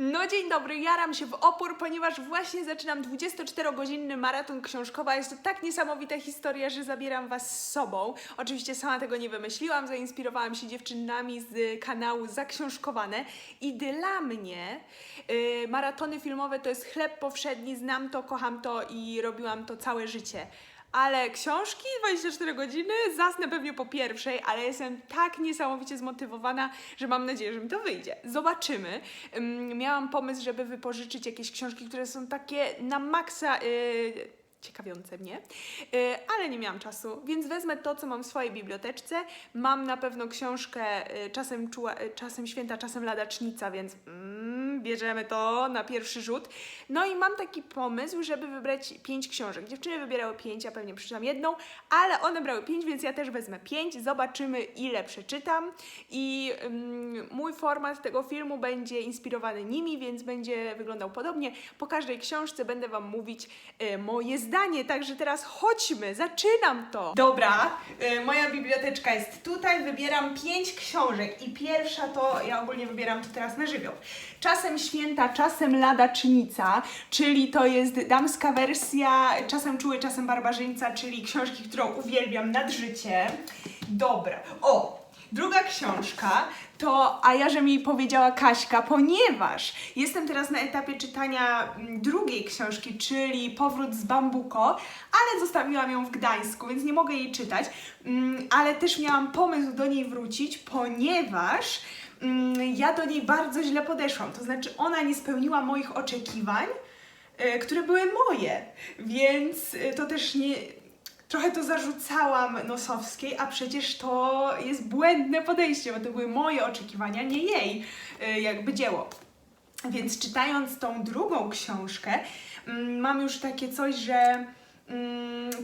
No dzień dobry, jaram się w opór, ponieważ właśnie zaczynam 24-godzinny maraton książkowy. a Jest to tak niesamowita historia, że zabieram Was z sobą. Oczywiście sama tego nie wymyśliłam, zainspirowałam się dziewczynami z kanału Zaksiążkowane i dla mnie y, maratony filmowe to jest chleb powszedni, znam to, kocham to i robiłam to całe życie. Ale książki 24 godziny zasnę pewnie po pierwszej, ale jestem tak niesamowicie zmotywowana, że mam nadzieję, że mi to wyjdzie. Zobaczymy. Ym, miałam pomysł, żeby wypożyczyć jakieś książki, które są takie na maksa. Yy, ciekawiące mnie, yy, ale nie miałam czasu, więc wezmę to, co mam w swojej biblioteczce. Mam na pewno książkę yy, czasem, czuła, yy, czasem święta, czasem ladacznica, więc mm, bierzemy to na pierwszy rzut. No i mam taki pomysł, żeby wybrać pięć książek. Dziewczyny wybierały pięć, ja pewnie przeczytam jedną, ale one brały pięć, więc ja też wezmę pięć. Zobaczymy, ile przeczytam. I ym, mój format tego filmu będzie inspirowany nimi, więc będzie wyglądał podobnie. Po każdej książce będę Wam mówić y, moje zdanie, także teraz chodźmy, zaczynam to. Dobra, y, moja biblioteczka jest tutaj, wybieram pięć książek i pierwsza to, ja ogólnie wybieram to teraz na żywioł. Czasem święta, czasem ladacznica, czyli to jest damska wersja, czasem czuły, czasem barbarzyńca, czyli książki, którą uwielbiam nad życie. Dobra, o, Druga książka to A ja, że mi powiedziała Kaśka, ponieważ jestem teraz na etapie czytania mm, drugiej książki, czyli Powrót z Bambuko, ale zostawiłam ją w Gdańsku, więc nie mogę jej czytać, Mm, ale też miałam pomysł do niej wrócić, ponieważ ja do niej bardzo źle podeszłam, to znaczy ona nie spełniła moich oczekiwań, e, które były moje, więc e, to też nie, trochę to zarzucałam Nosowskiej, a przecież to jest błędne podejście, bo to były moje oczekiwania, nie jej y, jakby dzieło. Więc czytając tą drugą książkę, mm, mam już takie coś, że mm,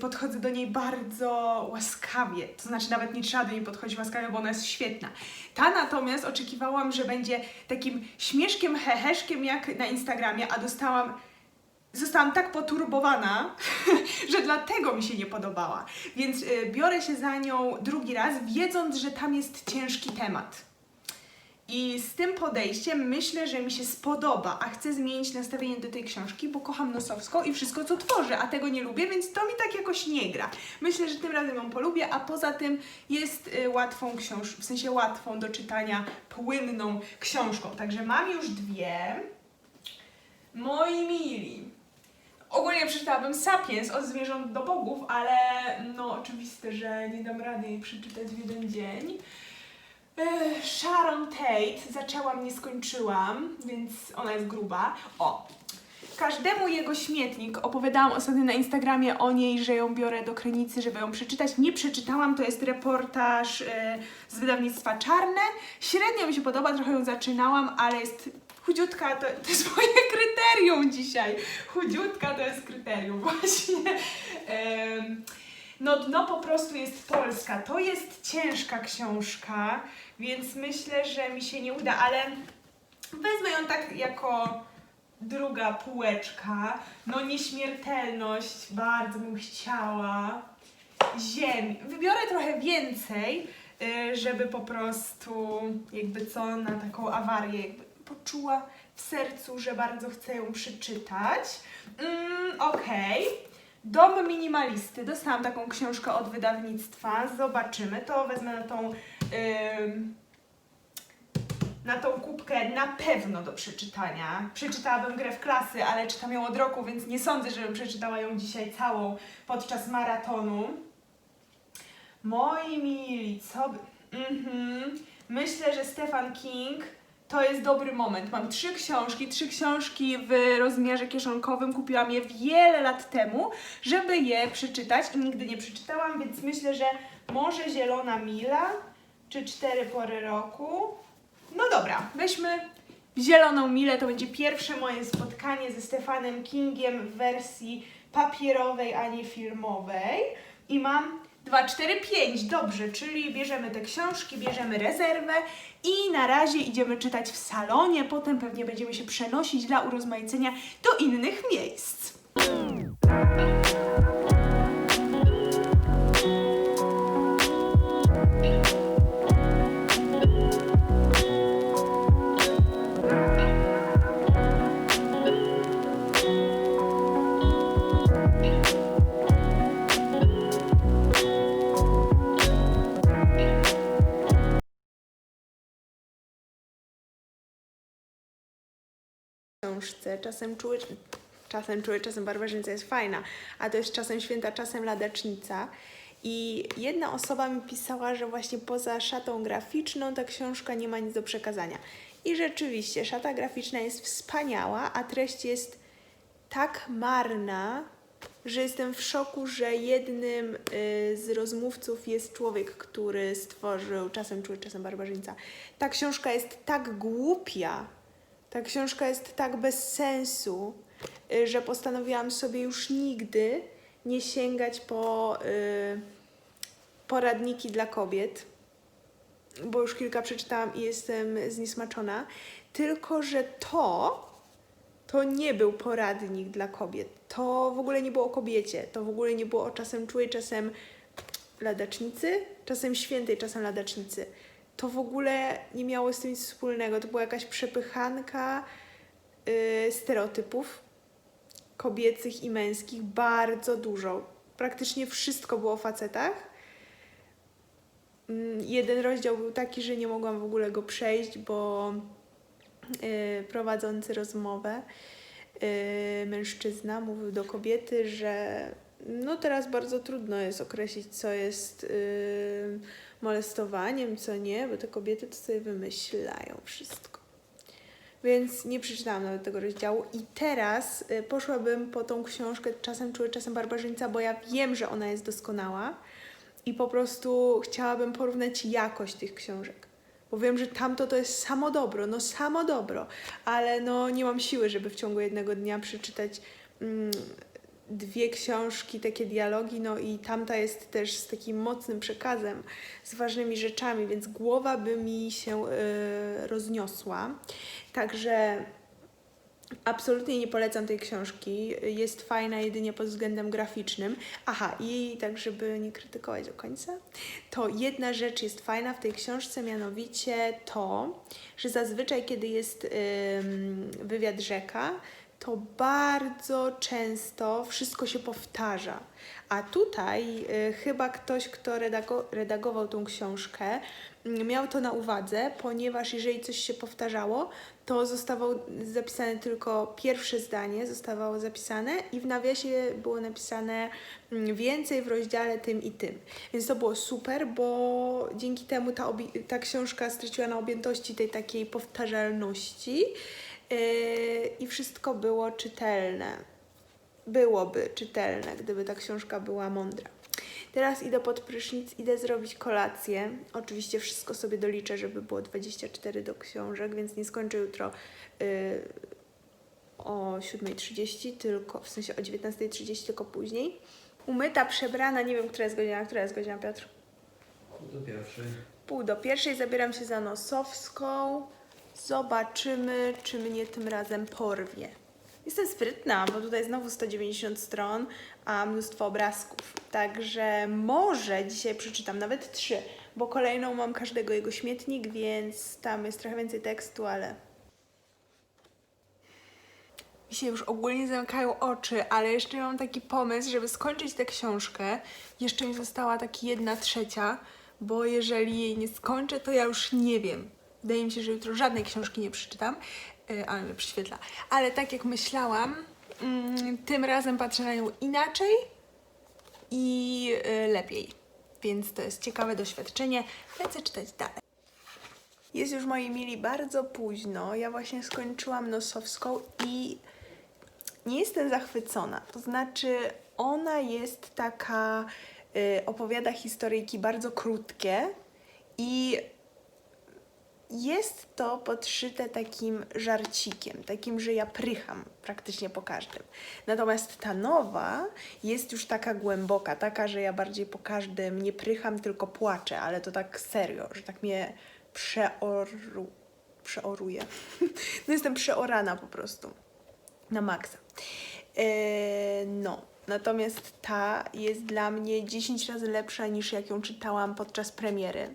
podchodzę do niej bardzo łaskawie. To znaczy, nawet nie trzeba do niej podchodzić łaskawie, bo ona jest świetna. Ta natomiast oczekiwałam, że będzie takim śmieszkiem, heheszkiem jak na Instagramie, a dostałam zostałam tak poturbowana, że dlatego mi się nie podobała. Więc y, biorę się za nią drugi raz, wiedząc, że tam jest ciężki temat. I z tym podejściem myślę, że mi się spodoba, a chcę zmienić nastawienie do tej książki, bo kocham Nosowską i wszystko, co tworzy, a tego nie lubię, więc to mi tak jakoś nie gra. Myślę, że tym razem ją polubię, a poza tym jest y, łatwą książką, w sensie łatwą do czytania, płynną książką. Także mam już dwie. Moi mili, Ogólnie przeczytałabym Sapiens od zwierząt do bogów, ale no oczywiste, że nie dam rady jej przeczytać w jeden dzień. Ech, Sharon Tate zaczęłam, nie skończyłam, więc ona jest gruba. O! Każdemu jego śmietnik. Opowiadałam ostatnio na Instagramie o niej, że ją biorę do Krynicy, żeby ją przeczytać. Nie przeczytałam, to jest reportaż e, z wydawnictwa Czarne. Średnio mi się podoba, trochę ją zaczynałam, ale jest chudziutka, to, to jest moje kryterium dzisiaj. Chudziutka to jest kryterium właśnie. Em, no dno po prostu jest Polska. To jest ciężka książka, więc myślę, że mi się nie uda, ale wezmę ją tak jako druga półeczka. No nieśmiertelność, bardzo bym chciała. Ziemi. Wybiorę trochę więcej, y, żeby po prostu jakby co na taką awarię jakby poczuła w sercu, że bardzo chcę ją przeczytać. Mm, Okej. Dom minimalisty. Dostałam taką książkę od wydawnictwa. Zobaczymy. To wezmę na tą. ym, na tą kubkę na pewno do przeczytania. Przeczytałabym grę w klasy, ale czytam ją od roku, więc nie sądzę, żebym przeczytała ją dzisiaj całą podczas maratonu. Moi mili, co by... Mhm. Myślę, że Stefan King to jest dobry moment. Mam trzy książki, trzy książki w rozmiarze kieszonkowym. Kupiłam je wiele lat temu, żeby je przeczytać i nigdy nie przeczytałam, więc myślę, że może Zielona Mila czy Cztery Pory Roku. No dobra, weźmy Zieloną Milę. To będzie pierwsze moje spotkanie ze Stefanem Kingiem w wersji papierowej, a nie filmowej. I mam 2, 4, 5. Dobrze, czyli bierzemy te książki, bierzemy rezerwę i na razie idziemy czytać w salonie. Potem pewnie będziemy się przenosić dla urozmaicenia do innych miejsc. Książce. Czasem czuły, czasem czuły, czasem barbarzyńca jest fajna, a to jest czasem święta, czasem ladacznica. I jedna osoba mi pisała, że właśnie poza szatą graficzną ta książka nie ma nic do przekazania. I rzeczywiście, szata graficzna jest wspaniała, a treść jest tak marna, że jestem w szoku, że jednym y, z rozmówców jest człowiek, który stworzył czasem czuły, czasem barbarzyńca. Ta książka jest tak głupia, ta książka jest tak bez sensu, y, że postanowiłam sobie już nigdy nie sięgać po y, poradniki dla kobiet, bo już kilka przeczytałam i jestem zniesmaczona. Tylko, że to, to nie był poradnik dla kobiet. To w ogóle nie było o kobiecie. To w ogóle nie było o czasem czułej, czasem ladacznicy, czasem świętej, czasem ladacznicy. To w ogóle nie miało z tym nic wspólnego. To była jakaś przepychanka yy, stereotypów kobiecych i męskich. Bardzo dużo. Praktycznie wszystko było o facetach. Mm, Jeden rozdział był taki, że nie mogłam w ogóle go przejść, bo yy, prowadzący rozmowę yy, mężczyzna mówił do kobiety, że no teraz bardzo trudno jest określić, co jest yy, molestowaniem, co nie, bo te kobiety to sobie wymyślają wszystko. Więc nie przeczytałam nawet tego rozdziału i teraz y, poszłabym po tą książkę Czasem czuły, czasem barbarzyńca, bo ja wiem, że ona jest doskonała i po prostu chciałabym porównać jakość tych książek. Bo wiem, że tamto to jest samo dobro, no samo dobro, ale no nie mam siły, żeby w ciągu jednego dnia przeczytać mm, dwie książki, takie dialogi, no i tamta jest też z takim mocnym przekazem, z ważnymi rzeczami, więc głowa by mi się y, rozniosła. Także absolutnie nie polecam tej książki. Jest fajna jedynie pod względem graficznym. Aha, i tak, żeby nie krytykować do końca, to jedna rzecz jest fajna w tej książce, mianowicie to, że zazwyczaj, kiedy jest ym, wywiad rzeka, to bardzo często wszystko się powtarza. A tutaj y, chyba ktoś, kto redago- redagował tą książkę, mm, miał to na uwadze, ponieważ jeżeli coś się powtarzało, to zostało zapisane tylko pierwsze zdanie, zostawało zapisane i w nawiasie było napisane mm, więcej w rozdziale tym i tym. Więc to było super, bo dzięki temu ta, ta książka straciła na objętości tej takiej powtarzalności i wszystko było czytelne. Byłoby czytelne, gdyby ta książka była mądra. Teraz idę pod prysznic, idę zrobić kolację. Oczywiście wszystko sobie doliczę, żeby było 24 do książek, więc nie skończę jutro yy, o 7.30, tylko w sensie o 19.30, tylko później. Umyta, przebrana, nie wiem, która jest godzina, która jest godzina, Piotr? Do pierwszej. Pół do pierwszej zabieram się za nosowską. Zobaczymy, czy mnie tym razem porwie. Jestem sprytna, bo tutaj znowu 190 stron, a mnóstwo obrazków. Także może dzisiaj przeczytam nawet trzy, bo kolejną mam każdego jego śmietnik, więc tam jest trochę więcej tekstu, ale mi się już ogólnie zamykają oczy, ale jeszcze mam taki pomysł, żeby skończyć tę książkę. Jeszcze mi została taki jedna trzecia, bo jeżeli jej nie skończę, to ja już nie wiem. Wydaje mi się, że jutro żadnej książki nie przeczytam, yy, ale przyświetla. Ale tak jak myślałam, mm, tym razem patrzę na nią inaczej i yy, lepiej. Więc to jest ciekawe doświadczenie. Lecę czytać dalej. Jest już, moi mili, bardzo późno. Ja właśnie skończyłam nosowską i nie jestem zachwycona. To znaczy, ona jest taka, y, opowiada historyjki bardzo krótkie i jest to podszyte takim żarcikiem, takim, że ja prycham praktycznie po każdym. Natomiast ta nowa jest już taka głęboka, taka, że ja bardziej po każdym nie prycham, tylko płaczę, ale to tak serio, że tak mnie przeoru, przeoruje. no jestem przeorana po prostu na maksa. Eee, no, natomiast ta jest dla mnie 10 razy lepsza niż jak ją czytałam podczas premiery.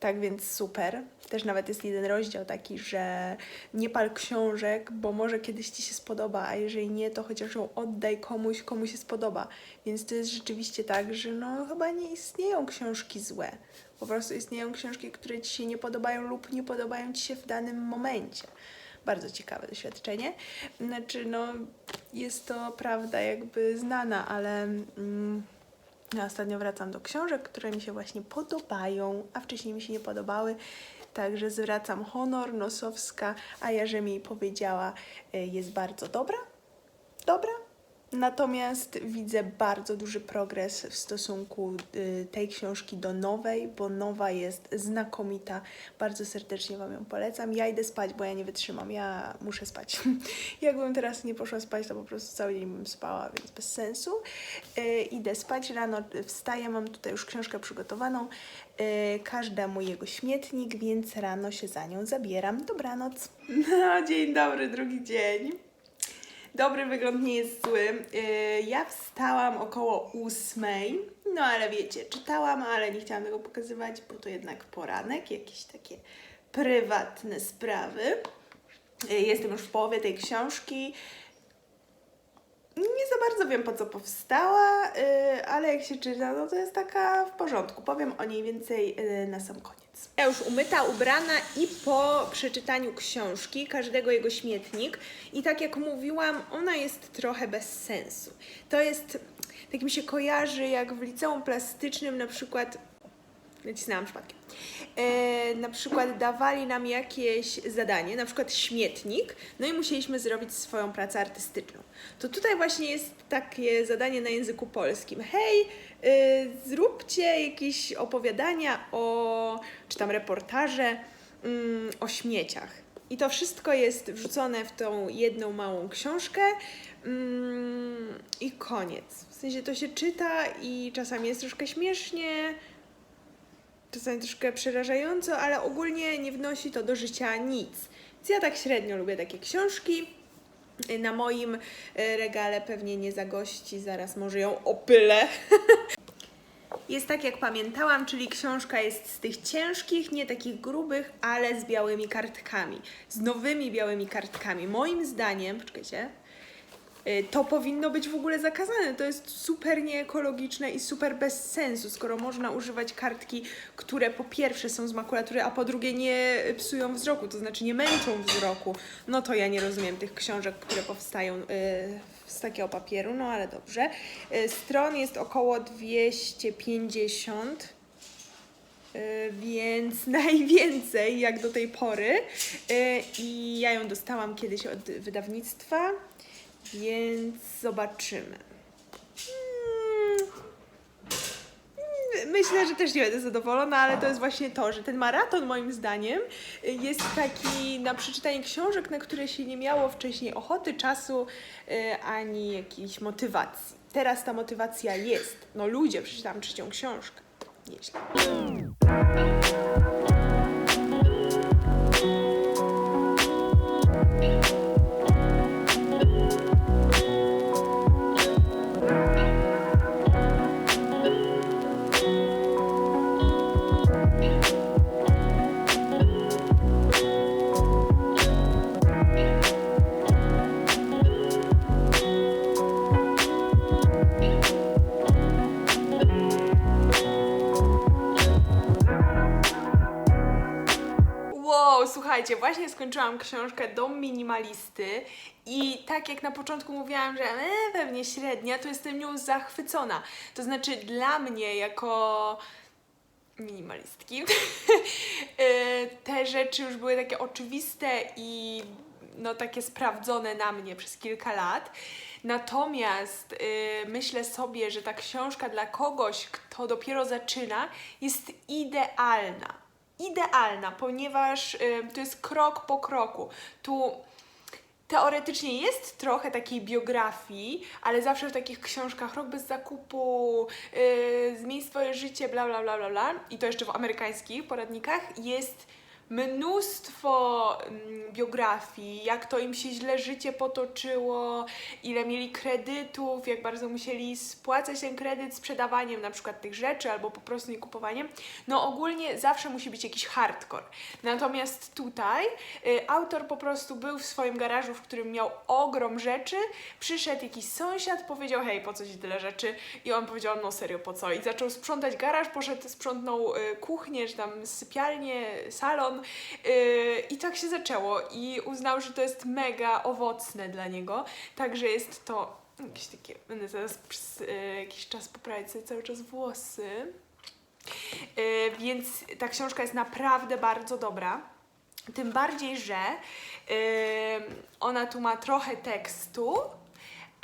Tak więc super. Też nawet jest jeden rozdział taki, że nie pal książek, bo może kiedyś ci się spodoba, a jeżeli nie, to chociaż ją oddaj komuś, komu się spodoba. Więc to jest rzeczywiście tak, że no chyba nie istnieją książki złe. Po prostu istnieją książki, które ci się nie podobają lub nie podobają ci się w danym momencie. bardzo ciekawe doświadczenie. Znaczy, no, jest to prawda jakby znana, ale mm, ja ostatnio wracam do książek, które mi się właśnie podobają, a wcześniej mi się nie podobały. Także zwracam honor, Nosowska, a że mi powiedziała, y, jest bardzo dobra. Dobra. Natomiast widzę bardzo duży progres w stosunku y, tej książki do nowej, bo nowa jest znakomita. Bardzo serdecznie Wam ją polecam. Ja idę spać, bo ja nie wytrzymam. Ja muszę spać. Jakbym teraz nie poszła spać, to po prostu cały dzień bym spała, więc bez sensu. Y, idę spać, rano wstaję, mam tutaj już książkę przygotowaną. Y, każdemu jego śmietnik, więc rano się za nią zabieram. Dobranoc. No, dzień dobry, drugi dzień. Dobry wygląd nie jest zły. Yy, ja wstałam około ósmej, no ale wiecie, czytałam, ale nie chciałam tego pokazywać, bo to jednak poranek, jakieś takie prywatne sprawy. Yy, jestem już w połowie tej książki. Nie za bardzo wiem po co powstała, yy, ale jak się czyta, no to jest taka w porządku. Powiem o niej więcej na sam koniec. Ja już umyta, ubrana i po przeczytaniu książki, każdego jego śmietnik. I tak jak mówiłam, ona jest trochę bez sensu. To jest, tak mi się kojarzy, jak w liceum plastycznym na przykład nacisnęłam przypadkiem. E, na przykład dawali nam jakieś zadanie, na przykład śmietnik, no i musieliśmy zrobić swoją pracę artystyczną. To tutaj właśnie jest takie zadanie na języku polskim. Hej, y, zróbcie jakieś opowiadania o, czy tam reportaże mm, o śmieciach. I to wszystko jest wrzucone w tą jedną małą książkę mm, i koniec. W sensie to się czyta i czasami jest troszkę śmiesznie, czasami troszkę przerażająco, ale ogólnie nie wnosi to do życia nic. Więc ja tak średnio lubię takie książki. Na moim e, regale pewnie nie zagości, zaraz może ją opylę. Jest tak jak pamiętałam, czyli książka jest z tych ciężkich, nie takich grubych, ale z białymi kartkami. Z nowymi białymi kartkami. Moim zdaniem, poczekajcie, to powinno być w ogóle zakazane. To jest super nieekologiczne i super bez sensu, skoro można używać kartki, które po pierwsze są z makulatury, a po drugie nie psują wzroku, to znaczy nie męczą wzroku. No to ja nie rozumiem tych książek, które powstają y, z takiego papieru, no ale dobrze. Y, Stron jest około 250. Y, więc najwięcej jak do tej pory. Y, I ja ją dostałam kiedyś od wydawnictwa, więc zobaczymy. Mm. Myślę, że też nie będę zadowolona, ale to jest właśnie to, że ten maraton moim zdaniem jest taki na przeczytanie książek, na które się nie miało wcześniej ochoty, czasu y, ani jakiejś motywacji. Teraz ta motywacja jest. No ludzie, przeczytałam trzecią książkę. Nieźle. Słuchajcie, właśnie skończyłam książkę Dom Minimalisty i tak jak na początku mówiłam, że e, pewnie średnia, to jestem nią zachwycona. To znaczy dla mnie jako minimalistki e, te rzeczy już były takie oczywiste i no takie sprawdzone na mnie przez kilka lat. Natomiast y, myślę sobie, że ta książka dla kogoś, kto dopiero zaczyna, jest idealna. Idealna, ponieważ y, to jest krok po kroku. Tu teoretycznie jest trochę takiej biografii, ale zawsze w takich książkach rok bez zakupu, yy, zmień swoje życie, bla bla bla bla bla i to jeszcze w amerykańskich poradnikach jest mnóstwo mm, biografii, jak to im się źle życie potoczyło, ile mieli kredytów, jak bardzo musieli spłacać ten kredyt sprzedawaniem na przykład tych rzeczy albo po prostu nie kupowaniem. No ogólnie zawsze musi być jakiś hardcore. Natomiast tutaj y, autor po prostu był w swoim garażu, w którym miał ogrom rzeczy, przyszedł jakiś sąsiad, powiedział hej, po co ci tyle rzeczy? I on powiedział, no serio, po co? I zaczął sprzątać garaż, poszedł, sprzątnął y, kuchnię, czy tam sypialnię, salon Yy, I tak się zaczęło. I uznał, że to jest mega owocne dla niego. Także jest to jakieś takie. Będę zaraz przez yy, jakiś czas poprawiać sobie cały czas włosy. Yy, więc ta książka jest naprawdę bardzo dobra. Tym bardziej, że ona tu ma trochę tekstu,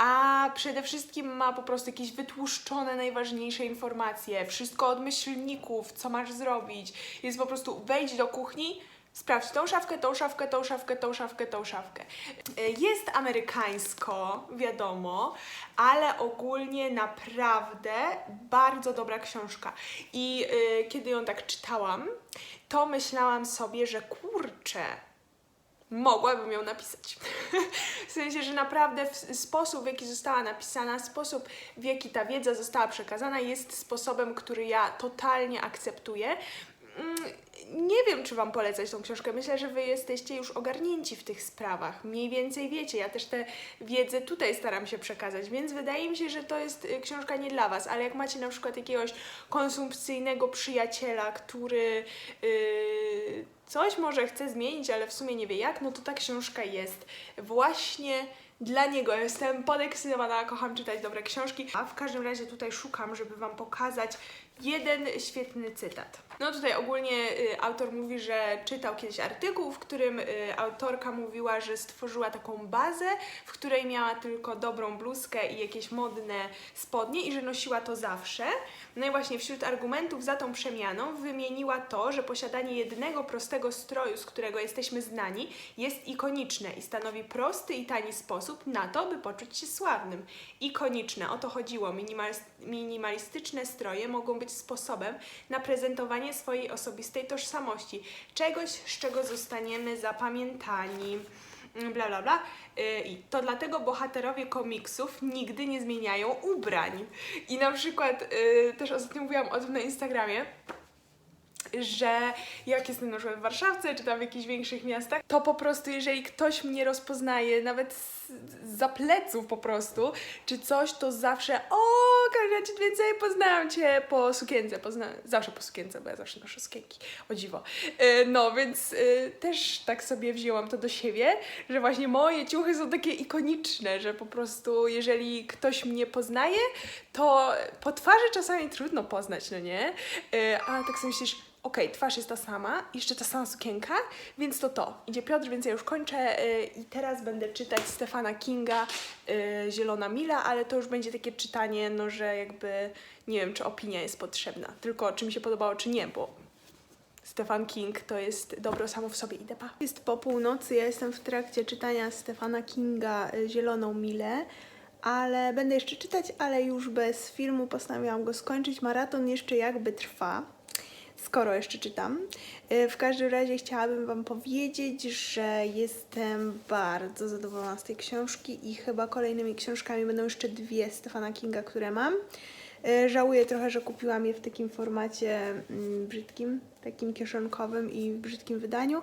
a przede wszystkim ma po prostu jakieś wytłuszczone najważniejsze informacje, wszystko od myślników, co masz zrobić. Jest po prostu wejdź do kuchni, sprawdź tą szafkę, tą szafkę, tą szafkę, tą szafkę, tą szafkę. Y, Jest amerykańsko, wiadomo, ale ogólnie naprawdę bardzo dobra książka. I y, kiedy ją tak czytałam, to myślałam sobie, że kurczę, mogłabym ją napisać. w sensie, że naprawdę sposób, w jaki została napisana, sposób, w jaki ta wiedza została przekazana, jest sposobem, który ja totalnie akceptuję. Nie wiem, czy Wam polecać tą książkę. Myślę, że Wy jesteście już ogarnięci w tych sprawach. Mniej więcej wiecie. Ja też tę wiedzę tutaj staram się przekazać, więc wydaje mi się, że to jest y, książka nie dla Was. Ale jak macie na przykład jakiegoś konsumpcyjnego przyjaciela, który yy, coś może chce zmienić, ale w sumie nie wie jak, no to ta książka jest właśnie dla niego. Jestem podekscytowana, kocham czytać dobre książki. A w każdym razie tutaj szukam, żeby Wam pokazać jeden świetny cytat. No tutaj ogólnie y, autor mówi, że czytał kiedyś artykuł, w którym y, autorka mówiła, że stworzyła taką bazę, w której miała tylko dobrą bluzkę i jakieś modne spodnie i że nosiła to zawsze. No i właśnie wśród argumentów za tą przemianą wymieniła to, że posiadanie jednego prostego stroju, z którego jesteśmy znani, jest ikoniczne i stanowi prosty i tani sposób na to, by poczuć się sławnym. Ikoniczne, o to chodziło. Minimalist- minimalistyczne stroje mogą być sposobem na prezentowanie swojej osobistej tożsamości, czegoś, z czego zostaniemy zapamiętani. Mm, Bla, bla, bla. Yy, I to dlatego bohaterowie komiksów nigdy nie zmieniają ubrań. I na przykład, yy, też ostatnio mówiłam o tym na Instagramie, że jak jestem na przykład w Warszawce, czy tam w jakichś większych miastach, to po prostu jeżeli ktoś mnie rozpoznaje, nawet z, za pleców po prostu, czy coś, to zawsze o, Kasia, cię więcej poznałam cię po sukience, zawsze po sukience, bo ja zawsze noszę sukienki, o dziwo. Yy, no, więc yy, też tak sobie wzięłam to do siebie, że właśnie moje ciuchy są takie ikoniczne, że po prostu jeżeli ktoś mnie poznaje, to po twarzy czasami trudno poznać, no nie? Yy, a tak sobie myślisz, okej, twarz jest ta sama, jeszcze ta sama sukienka, więc to to. Idzie Piotr, więc ja już kończę yy, i teraz będę czytać Stefana Kinga yy, Zielona Mila, ale to już będzie takie czytanie, no że jakby nie wiem, czy opinia jest potrzebna, tylko czy mi się podobało, czy nie, bo Stefan King to jest dobro samo w sobie. Idę pa. Jest po północy, ja jestem w trakcie czytania Stefana Kinga y, Zieloną Milę, ale będę jeszcze czytać, ale już bez filmu postanowiłam go skończyć. Maraton jeszcze jakby trwa, skoro jeszcze czytam. Y, W każdym razie chciałabym Wam powiedzieć, że jestem bardzo zadowolona z tej książki i chyba kolejnymi książkami będą jeszcze dwie Stefana Kinga, które mam. Y, Żałuję trochę, że kupiłam je w takim formacie mm, brzydkim, takim kieszonkowym i w brzydkim wydaniu.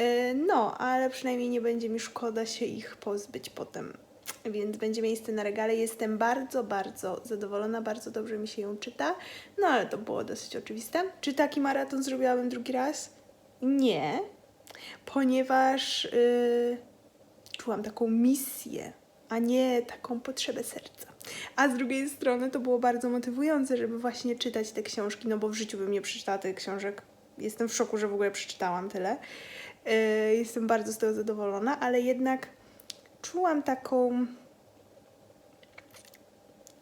Y, No, ale przynajmniej nie będzie mi szkoda się ich pozbyć potem. Więc będzie miejsce na regale. Jestem bardzo, bardzo zadowolona, bardzo dobrze mi się ją czyta. No ale to było dosyć oczywiste. Czy taki maraton zrobiłabym drugi raz? Nie, ponieważ y, czułam taką misję, a nie taką potrzebę serca. A z drugiej strony to było bardzo motywujące, żeby właśnie czytać te książki, no bo w życiu bym nie przeczytała tych książek. Jestem w szoku, że w ogóle przeczytałam tyle. Y, jestem bardzo z tego zadowolona, ale jednak czułam taką,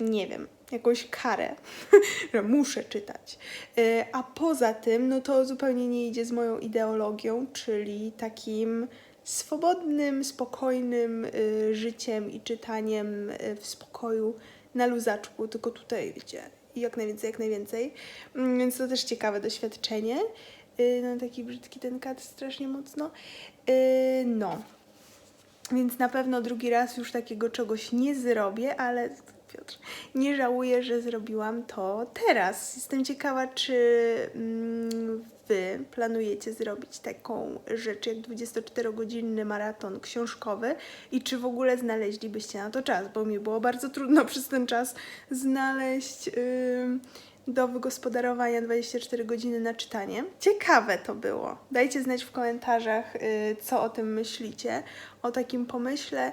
nie wiem, jakąś karę, że muszę czytać. Y, A poza tym, no to zupełnie nie idzie z moją ideologią, czyli takim swobodnym, spokojnym y, życiem i czytaniem y, w spokoju na luzaczku, tylko tutaj, wiecie, jak najwięcej, jak najwięcej. Mm, Więc to też ciekawe doświadczenie. No taki brzydki ten kat strasznie mocno. No, więc na pewno drugi raz już takiego czegoś nie zrobię, ale Piotr, nie żałuję, że zrobiłam to teraz. Jestem ciekawa, czy mm, Wy planujecie zrobić taką rzecz jak 24-godzinny maraton książkowy i czy w ogóle znaleźlibyście na to czas, bo mi było bardzo trudno przez ten czas znaleźć. ym, do wygospodarowania 24 godziny na czytanie. Ciekawe to było. Dajcie znać w komentarzach, y, co o tym myślicie, o takim pomyśle.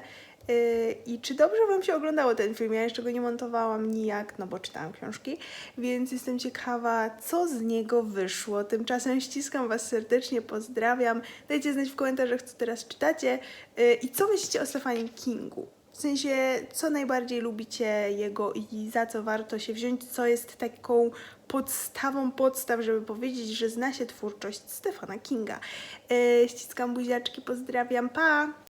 y, I czy dobrze Wam się oglądało ten film? Ja jeszcze go nie montowałam nijak, no bo czytałam książki, więc jestem ciekawa, co z niego wyszło. Tymczasem ściskam Was serdecznie, pozdrawiam. Dajcie znać w komentarzach, co teraz czytacie y, i co myślicie o Stefanie Kingu. W sensie, co najbardziej lubicie jego i za co warto się wziąć, co jest taką podstawą podstaw, żeby powiedzieć, że zna się twórczość Stefana Kinga. Yy, ściskam buziaczki, pozdrawiam, pa!